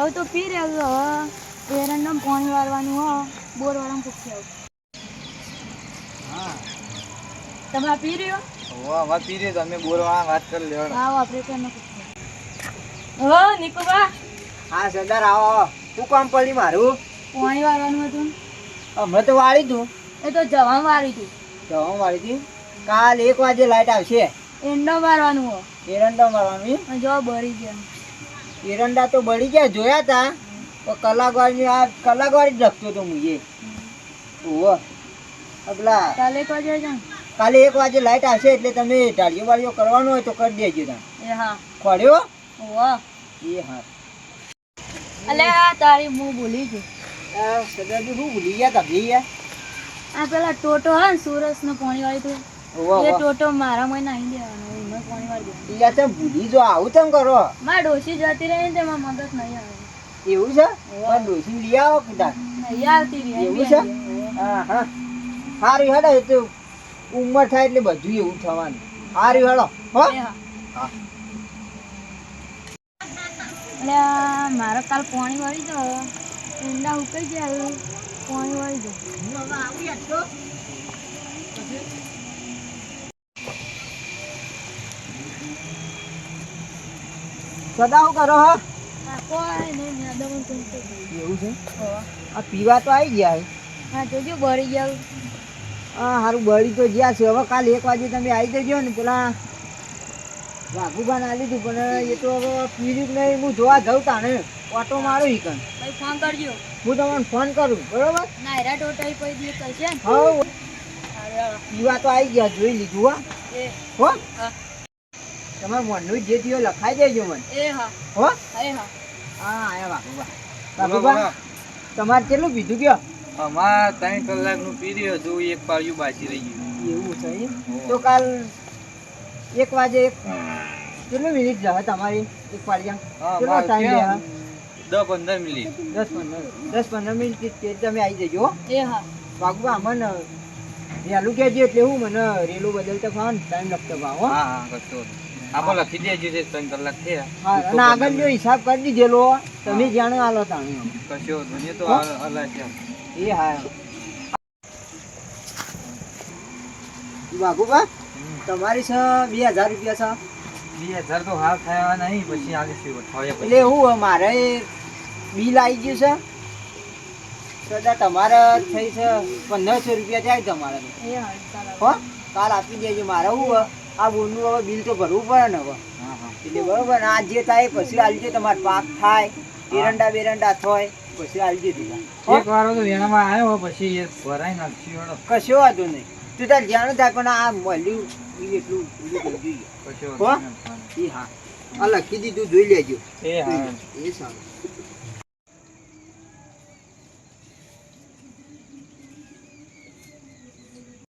હવે તો પી રહ્યો હવે એરંડમ પાણી વાળવાનું હો. બોર વાળામાં પૂછી આવું તમે પી રહ્યો? ઓ અમાર પી રહ્યો તમે બોલવા વાત કરી લેવાનો. હા ઓપરેટર ને પૂછી હો નિકોબા હા સરદાર આવો તું શું કામ પડી મારું? પાણી વાળવાનું હતું. હમણાં તો વાળી તું. એ તો જવા વાળી તું. જવા વાળી તું? કાલ એક વાગે લાઈટ આવશે. એંડો મારવાનું હો. એરંડા મારવાની? જો ભરી ગયા. એરંડા તો બળી ગયા જોયા તા. તો કલાક વાળી આ કલાક વાળી જ લખતો તો મુજે ઓહો. અગલા કાલે કાલે વાગે કાલે એક વાગે લાઈટ આવશે એટલે તમે ઢાળીઓ વાળીઓ કરવાનો હોય તો કરી દેજો તા. એ હા. ખોડ્યો? વાહ એ હા. અલે આ તારી હું ભૂલી ગઈ. આ હું ભૂલી ગયા તા ભઈ આ પેલા ટોટો હા સુરસ નો પાણી વાળી તું. ઓહો એ ટોટો મારા માં નાહી દેવાનો એમાં દેવાનું તમે ભૂલી જો આવું તેમ કરો. મારા ડોશી જતી રહી ને તેમાં મગજ નહીં આવે. એવું છે? પણ લઈ આવો કીધા નહીં આવતી રહી એવું છે? હા હા સારું હેડો એ તો ઉંમર થાય એટલે બધું એવું થવાનું. સારું હેડો હો. હા. મારે કાલ પાણી વાળી જો ઊંડા ઉકાઈ ગયા પાણી વાળી જો સદા શું કરો હો આ કરો હા? તું તો એવું છે? આ પીવા તો આવી ગયા હા. જોજો બળી ગયા. હા સારું બળી તો ગયા છે. હવે કાલે એક વાગે તમે આવી જજો ને પેલા વાઘુબાન આવી દીધું પણ એ તો હવે પીર્યું નહીં. હું જોવા જાઉં તાણે. ઓટો મારો કણ. ભાઈ ફોન કરજો. હું તમને ફોન કરું બરોબર? નાયરા ટોટાઈ કોઈ દી કરશે ને? હા પીવા તો આવી ગયા જોઈ લીધું હો. હો? હા. તમારે મનનું જે થયું લખાઈ દેજો મને. એ હા. હો? એ હા. હા આયા વાઘુબા વાઘુબા તમારે કેટલું પીધું ગયો? અમાર ત્રણ કલાકનું પીરિયડ હતું એક પાળિયું બાજી રહી ગયું. એવું છે તો કાલ એક વાગે એક કેટલું મિનિટ જશે તમારી એક પાળિયા? હા, કેટલો ટાઈમ ત્યાં દસ પંદર મિનિટ. દસ પંદર દસ પંદર મિનિટથી તમે આવી જજો હો. એ હા. વાઘુબા મને રેલું કહેજો એટલે હું મને રેલું બદલતા ફાવ ટાઈમ લખતો ભાવ હો. હા નહીં. આપણે લખી દેજો છે ત્રણ કલાક થયા. હા અને આગળ જો હિસાબ કરી દીધેલો તમે જાણો આલો તાણી કશો મને તો હા? અલગ છે. એ હા. વાઘુબા તમારી છે બે હજાર રૂપિયા છે? બે હજાર તો હાલ થયા નહીં પછી આગળ પછી. એટલે હું મારે બિલ આવી ગયું છે? સદા તમારે થઈ છે પંદરસો રૂપિયા જાય તમારે હો કાલ આપી દેજો મારે હું આ બોલનું હવે બિલ તો ભરવું પડે ને હવે. હા હા. એટલે બરોબર આ જે થાય પછી આલજો તમારે પાક થાય એરંડા બેરંડા થાય પછી આલજો દીધા એક વાર તો વેણામાં આવ્યો પછી એ ભરાઈ નાખ્યો કશો વાંધો નહીં. તું તાર જાણ થાય પણ આ મળ્યું એટલું એટલું જોઈએ એ હા. આ લખી દીધું જોઈ લેજો. એ હા. એ સારું.